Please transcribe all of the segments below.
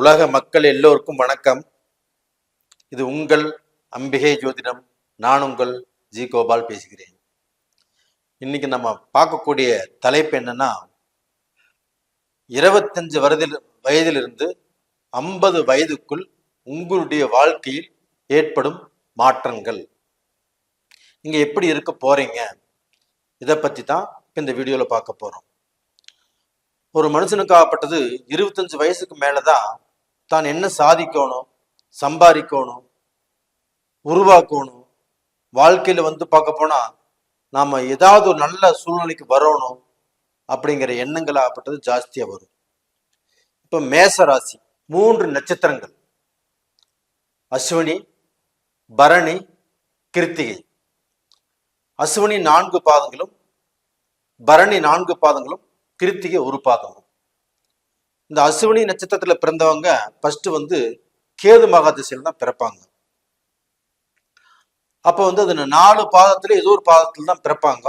உலக மக்கள் எல்லோருக்கும் வணக்கம். இது உங்கள் அம்பிகை ஜோதிடம். நான் உங்கள் ஜி கோபால் பேசுகிறேன். இன்னைக்கு நம்ம பார்க்கக்கூடிய தலைப்பு என்னன்னா இருபத்தஞ்சு வயதில் வயதிலிருந்து ஐம்பது வயதுக்குள் உங்களுடைய வாழ்க்கையில் ஏற்படும் மாற்றங்கள். நீங்க எப்படி இருக்க போறீங்க? இதை பத்தி தான் இந்த வீடியோல பார்க்க போறோம். ஒரு மனுஷனுக்கு ஆகப்பட்டது இருபத்தஞ்சு வயசுக்கு மேலதான் தான் தான் என்ன சாதிக்கணும் சம்பாதிக்கணும் உருவாக்கணும் வாழ்க்கையில் வந்து பார்க்க போனால் நாம் ஏதாவது ஒரு நல்ல சூழ்நிலைக்கு வரணும் அப்படிங்கிற எண்ணங்கள் ஆகப்பட்டது ஜாஸ்தியாக வரும். இப்போ மேச ராசி மூன்று நட்சத்திரங்கள். அஸ்வினி பரணி கிருத்திகை. அஸ்வினி நான்கு பாதங்களும் பரணி நான்கு பாதங்களும் கிருத்திகை ஒரு பாதமும். இந்த அசுவினி நட்சத்திரத்தில் பிறந்தவங்க ஃபஸ்ட்டு வந்து கேது மகா திசையில் தான் பிறப்பாங்க. அப்போ வந்து அது நாலு பாதத்துல ஏதோ ஒரு பாதத்தில் தான் பிறப்பாங்க.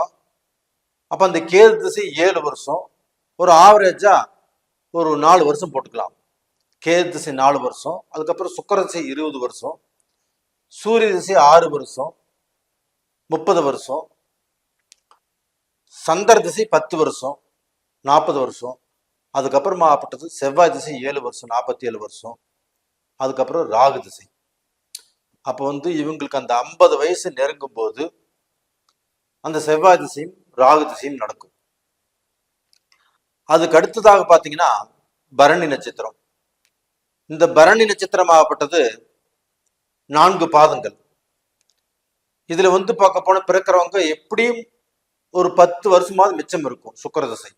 அப்போ அந்த கேது திசை ஏழு வருஷம் ஒரு ஆவரேஜாக ஒரு நாலு வருஷம் போட்டுக்கலாம். கேது திசை நாலு வருஷம் அதுக்கப்புறம் சுக்கர திசை இருபது வருஷம் சூரிய திசை ஆறு வருஷம் முப்பது வருஷம் சந்திர திசை பத்து வருஷம் நாற்பது வருஷம் அதுக்கப்புறமா ஆப்பட்டது செவ்வாய் திசை ஏழு வருஷம் நாற்பத்தி ஏழு வருஷம். அதுக்கப்புறம் ராகு திசை. அப்போ வந்து இவங்களுக்கு அந்த ஐம்பது வயசு நெருங்கும் போது அந்த செவ்வாய் திசையும் ராகு திசையும் நடக்கும். அதுக்கு அடுத்ததாக பார்த்தீங்கன்னா பரணி நட்சத்திரம். இந்த பரணி நட்சத்திரம் ஆகப்பட்டது நான்கு பாதங்கள். இதில் வந்து பார்க்க போன பிறக்கிறவங்க எப்படியும் ஒரு பத்து வருஷமாவது மிச்சம் இருக்கும் சுக்கர திசை.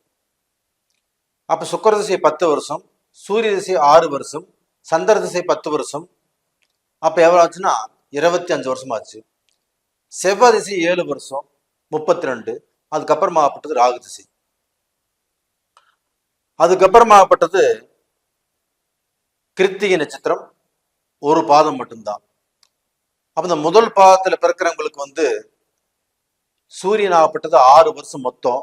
அப்போ சுக்கர திசை பத்து வருஷம் சூரிய திசை ஆறு வருஷம் சந்திர திசை பத்து வருஷம். அப்போ எவ்வளோ ஆச்சுன்னா இருபத்தி அஞ்சு வருஷம் ஆச்சு செவ்வாய் திசை ஏழு வருஷம் முப்பத்தி ரெண்டு அதுக்கப்புறமா ஆகப்பட்டது ராகு திசை. அதுக்கப்புறமா ஆகப்பட்டது கிருத்திகை நட்சத்திரம் ஒரு பாதம் மட்டும்தான். அப்போ இந்த முதல் பாதத்தில் பிறக்கிறவங்களுக்கு வந்து சூரியன் ஆகப்பட்டது ஆறு வருஷம் மொத்தம்.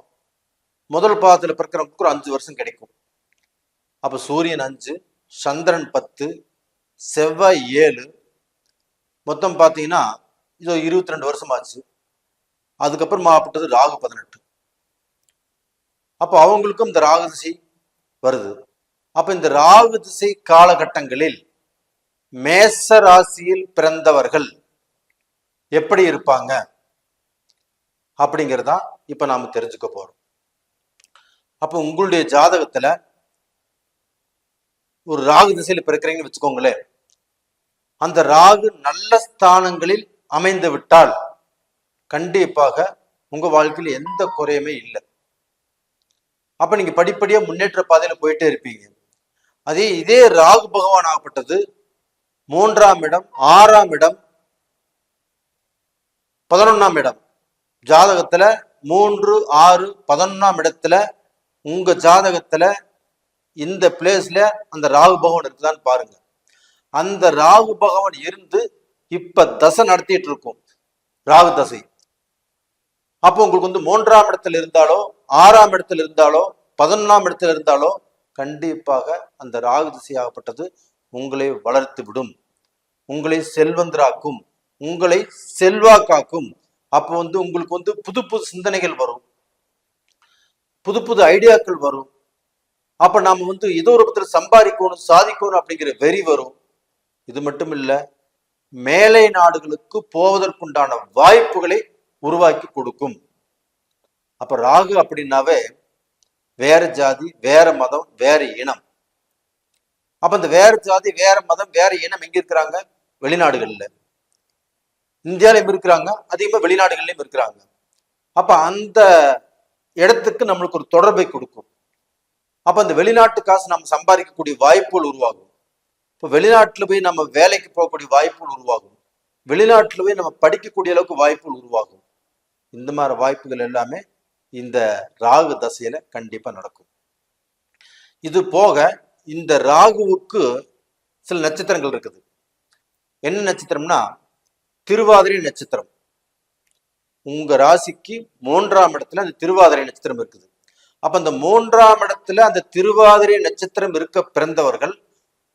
முதல் பாதத்தில் பிறக்கிறவங்களுக்கு ஒரு அஞ்சு வருஷம் கிடைக்கும். அப்போ சூரியன் அஞ்சு சந்திரன் பத்து செவ்வாய் ஏழு. மொத்தம் பார்த்தீங்கன்னா இது இருபத்தி ரெண்டு வருஷம் ஆச்சு அதுக்கப்புறம் மாப்பிட்டது ராகு பதினெட்டு. அப்போ அவங்களுக்கும் இந்த ராகு திசை வருது. அப்போ இந்த ராகு திசை காலகட்டங்களில் மேச ராசியில் பிறந்தவர்கள் எப்படி இருப்பாங்க? அப்படிங்கிறதான் இப்போ நாம் தெரிஞ்சுக்க போகிறோம் அப்போ உங்களுடைய ஜாதகத்துல ஒரு ராகு திசையில பிறக்கிறீங்கன்னு வச்சுக்கோங்களேன். அந்த ராகு நல்ல ஸ்தானங்களில் அமைந்து விட்டால் கண்டிப்பாக உங்க வாழ்க்கையில் எந்த குறையுமே இல்லை. அப்ப நீங்க படிப்படியா முன்னேற்ற பாதையில போயிட்டே இருப்பீங்க. அதே இதே ராகு பகவான் ஆகப்பட்டது மூன்றாம் இடம் ஆறாம் இடம் பதினொன்னாம் இடம். ஜாதகத்துல மூன்று ஆறு பதினொன்னாம் இடத்துல உங்க ஜாதகத்துல இந்த பிளேஸ்ல அந்த ராகு பகவான் இருக்குதான்னு பாருங்க. அந்த ராகு பகவான் இருந்து இப்ப தசை நடத்திட்டு இருக்கும். ராகு தசை. அப்போ உங்களுக்கு வந்து மூன்றாம் இடத்துல இருந்தாலோ ஆறாம் இடத்துல இருந்தாலோ பதினொன்னாம் இடத்துல இருந்தாலோ கண்டிப்பாக அந்த ராகு திசையாகப்பட்டது உங்களை வளர்த்து விடும். உங்களை செல்வந்தராக்கும். உங்களை செல்வாக்காக்கும். அப்போ வந்து உங்களுக்கு வந்து புது புது சிந்தனைகள் வரும். புது புது ஐடியாக்கள் வரும். அப்ப நாம வந்து ஏதோ ஒரு பத்திர சம்பாதிக்கணும் சாதிக்கணும் அப்படிங்கிற வெறி வரும். இது மட்டும் இல்ல மேலை நாடுகளுக்கு போவதற்குண்டான வாய்ப்புகளை உருவாக்கி கொடுக்கும். அப்ப ராகு அப்படின்னாவே வேற ஜாதி வேற மதம் வேற இனம். அப்ப இந்த வேற ஜாதி வேற மதம் வேற இனம் எங்க இருக்கிறாங்க? வெளிநாடுகள்ல. இந்தியாவிலும் இருக்கிறாங்க அதிகமா வெளிநாடுகள்லயும் இருக்கிறாங்க. அப்ப அந்த இடத்துக்கு நம்மளுக்கு ஒரு தொடர்பை கொடுக்கும். அப்ப அந்த வெளிநாட்டு காசு நம்ம சம்பாதிக்கக்கூடிய வாய்ப்புகள் உருவாகும். இப்போ வெளிநாட்டுல போய் நம்ம வேலைக்கு போகக்கூடிய வாய்ப்புகள் உருவாகும். வெளிநாட்டுல போய் நம்ம படிக்கக்கூடிய அளவுக்கு வாய்ப்புகள் உருவாகும். இந்த மாதிரி வாய்ப்புகள் எல்லாமே இந்த ராகு தசையில கண்டிப்பா நடக்கும். இது போக இந்த ராகுவுக்கு சில நட்சத்திரங்கள் இருக்குது. என்ன நட்சத்திரம்னா திருவாதிரை நட்சத்திரம். உங்க ராசிக்கு மூன்றாம் இடத்துல அந்த திருவாதிரை நட்சத்திரம் இருக்குது. அப்ப அந்த மூன்றாம் இடத்துல அந்த திருவாதிரை நட்சத்திரம் இருக்க பிறந்தவர்கள்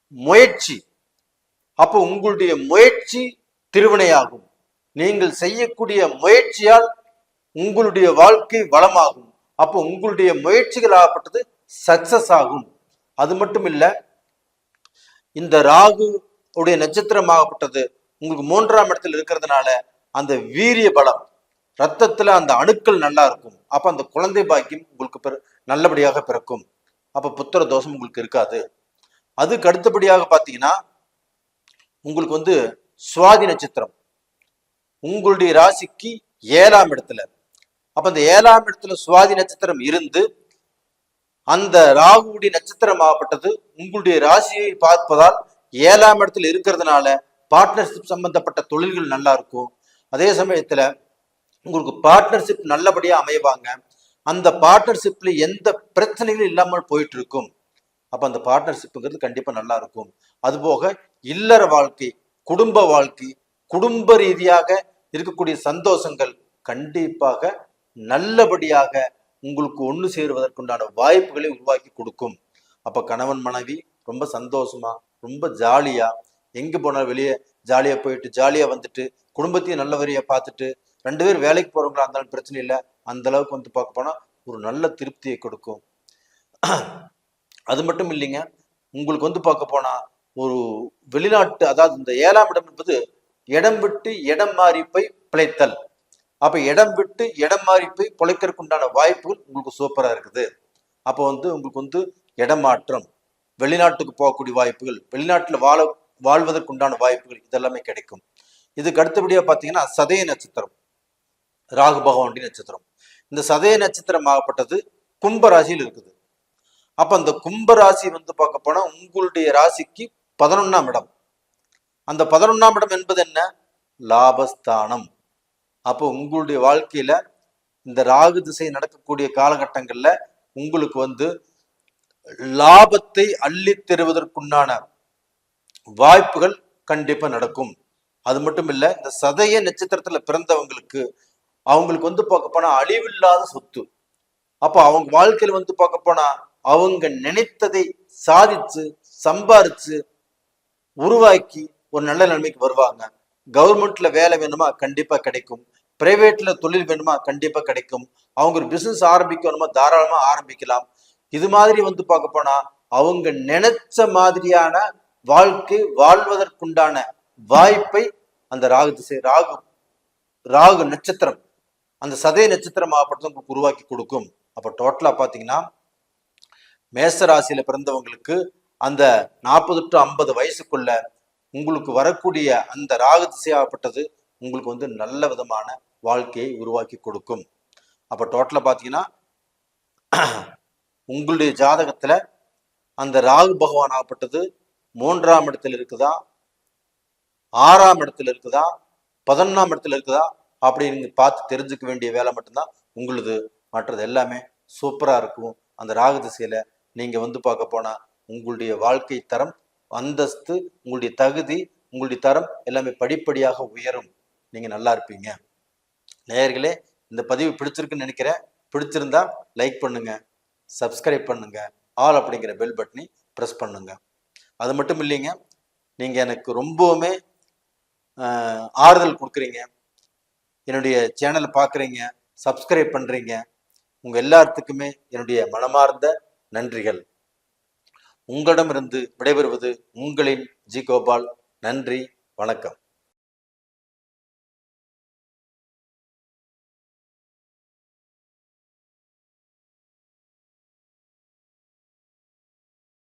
முயற்சி. அப்போ உங்களுடைய முயற்சி திருவினையாகும். நீங்கள் செய்யக்கூடிய முயற்சியால் உங்களுடைய வாழ்க்கை வளமாகும். அப்போ உங்களுடைய முயற்சிகள் ஆகப்பட்டது சக்சஸ் ஆகும். அது மட்டும் இல்ல இந்த ராகு உடைய நட்சத்திரமாகப்பட்டது உங்களுக்கு மூன்றாம் இடத்தில் இருக்கிறதுனால அந்த வீரிய பலம் ரத்தத்துல அந்த அணுக்கள் நல்லா இருக்கும். அப்ப அந்த குழந்தை பாக்கியம் உங்களுக்கு பிற நல்லபடியாக பிறக்கும். அப்ப புத்திர தோஷம் உங்களுக்கு இருக்காது. அதுக்கு அடுத்தபடியாக பார்த்தீங்கன்னா உங்களுக்கு வந்து சுவாதி நட்சத்திரம். உங்களுடைய ராசிக்கு ஏழாம் இடத்துல. அப்ப அந்த ஏழாம் இடத்துல சுவாதி நட்சத்திரம் இருந்து அந்த ராகுடைய நட்சத்திரம் ஆகப்பட்டது உங்களுடைய ராசியை பார்ப்பதால் ஏழாம் இடத்துல இருக்கிறதுனால பார்ட்னர்ஷிப் சம்பந்தப்பட்ட தொழில்கள் நல்லா இருக்கும். அதே சமயத்துல உங்களுக்கு பார்ட்னர்ஷிப் நல்லபடியாக அமைவாங்க. அந்த பார்ட்னர்ஷிப்ல எந்த பிரச்சனைகளும் இல்லாமல் போயிட்டு இருக்கும் அப்போ அந்த பார்ட்னர்ஷிப்புங்கிறது கண்டிப்பாக நல்லா இருக்கும். அதுபோக இல்லற வாழ்க்கை குடும்ப வாழ்க்கை குடும்ப ரீதியாக இருக்கக்கூடிய சந்தோஷங்கள் கண்டிப்பாக நல்லபடியாக உங்களுக்கு ஒன்று சேருவதற்குண்டான வாய்ப்புகளை உருவாக்கி கொடுக்கும். அப்போ கணவன் மனைவி ரொம்ப சந்தோஷமா ரொம்ப ஜாலியாக எங்கே போனாலும் வெளியே ஜாலியாக போயிட்டு ஜாலியாக வந்துட்டு குடும்பத்தையும் நல்லவரையை பார்த்துட்டு ரெண்டு பேர் வேலைக்கு போகிறவங்களா இருந்தாலும் பிரச்சனை இல்லை. அந்த அளவுக்கு வந்து பார்க்க போனால் ஒரு நல்ல திருப்தியை கொடுக்கும். அது மட்டும் இல்லைங்க. உங்களுக்கு வந்து பார்க்க போனால் ஒரு வெளிநாட்டு அதாவது இந்த ஏழாம் இடம் என்பது இடம் விட்டு இடம் மாறி போய் பிழைத்தல். அப்போ இடம் விட்டு இடம் மாறி போய் பிழைக்கிறதுக்கு உண்டான வாய்ப்புகள் உங்களுக்கு சூப்பராக இருக்குது. அப்போ வந்து உங்களுக்கு வந்து இடமாற்றம் வெளிநாட்டுக்கு போகக்கூடிய வாய்ப்புகள் வெளிநாட்டில் வாழ வாழ்வதற்குண்டான வாய்ப்புகள் இதெல்லாமே கிடைக்கும். இதுக்கு அடுத்தபடியாக பார்த்தீங்கன்னா சதய நட்சத்திரம். ராகு பகவானுடைய நட்சத்திரம். இந்த சதய நட்சத்திரம் ஆகப்பட்டது கும்ப ராசியில் இருக்குது. அப்ப அந்த கும்ப ராசி வந்து பார்க்க போனா உங்களுடைய ராசிக்கு பதினொன்னாம் இடம். அந்த பதினொன்னாம் இடம் என்பது என்ன? லாபஸ்தானம். அப்போ உங்களுடைய வாழ்க்கையில இந்த ராகு திசை நடக்கக்கூடிய காலகட்டங்கள்ல உங்களுக்கு வந்து லாபத்தை அள்ளித் தருவதற்குண்டான வாய்ப்புகள் கண்டிப்பா நடக்கும். அது மட்டும் இல்ல இந்த சதய நட்சத்திரத்துல பிறந்தவங்களுக்கு அவங்களுக்கு வந்து பார்க்க போனா அழிவில்லாத சொத்து. அப்ப அவங்க வாழ்க்கையில வந்து பார்க்க போனா அவங்க நினைத்ததை சாதிச்சு சம்பாரிச்சு உருவாக்கி ஒரு நல்ல நிலைமைக்கு வருவாங்க. கவர்மெண்ட்ல வேலை வேணுமா? கண்டிப்பா கிடைக்கும். பிரைவேட்ல தொழில் வேணுமா? கண்டிப்பா கிடைக்கும். அவங்க ஒரு பிசினஸ் ஆரம்பிக்கணுமா? தாராளமா ஆரம்பிக்கலாம். இது மாதிரி வந்து பார்க்க போனா அவங்க நினைச்ச மாதிரியான வாழ்க்கை வாழ்வதற்குண்டான வாய்ப்பை அந்த ராகு திசை ராகு ராகு நட்சத்திரம் அந்த சதய நட்சத்திரம் ஆகப்பட்டது உங்களுக்கு உருவாக்கி கொடுக்கும். அப்போ டோட்டலா பாத்தீங்கன்னா மேசராசியில பிறந்தவங்களுக்கு அந்த நாற்பது டு ஐம்பது வயசுக்குள்ள உங்களுக்கு வரக்கூடிய அந்த ராகு திசையாகப்பட்டது உங்களுக்கு வந்து நல்ல விதமான வாழ்க்கையை உருவாக்கி கொடுக்கும். அப்ப டோட்டலா பாத்தீங்கன்னா உங்களுடைய ஜாதகத்துல அந்த ராகு பகவான் ஆகப்பட்டது மூன்றாம் இடத்துல இருக்குதா? ஆறாம் இடத்துல இருக்குதா? பதினொன்னாம் இடத்துல இருக்குதா? அப்படின்னு பார்த்து தெரிஞ்சுக்க வேண்டிய வேலை மட்டும்தான் உங்களுது. மற்றது எல்லாமே சூப்பராக இருக்கும். அந்த ராகு திசையில் நீங்கள் வந்து பார்க்க போனால் உங்களுடைய வாழ்க்கை தரம் அந்தஸ்து உங்களுடைய தகுதி உங்களுடைய தரம் எல்லாமே படிப்படியாக உயரும். நீங்கள் நல்லா இருப்பீங்க. நேயர்களே இந்த பதிவு பிடிச்சிருக்குன்னு நினைக்கிறேன். பிடிச்சிருந்தா லைக் பண்ணுங்க சப்ஸ்கிரைப் பண்ணுங்க ஆல் அப்படிங்கிற பெல் பட்டனை ப்ரெஸ் பண்ணுங்க. அது மட்டும் இல்லைங்க நீங்கள் எனக்கு ரொம்பவுமே ஆறுதல் கொடுக்குறீங்க. என்னுடைய சேனலை பார்க்குறீங்க சப்ஸ்கிரைப் பண்ணுறீங்க உங்கள் எல்லாத்துக்குமே என்னுடைய மனமார்ந்த நன்றிகள். உங்களிடமிருந்து விடைபெறுவது உங்களின் ஜி கோபால். நன்றி வணக்கம்.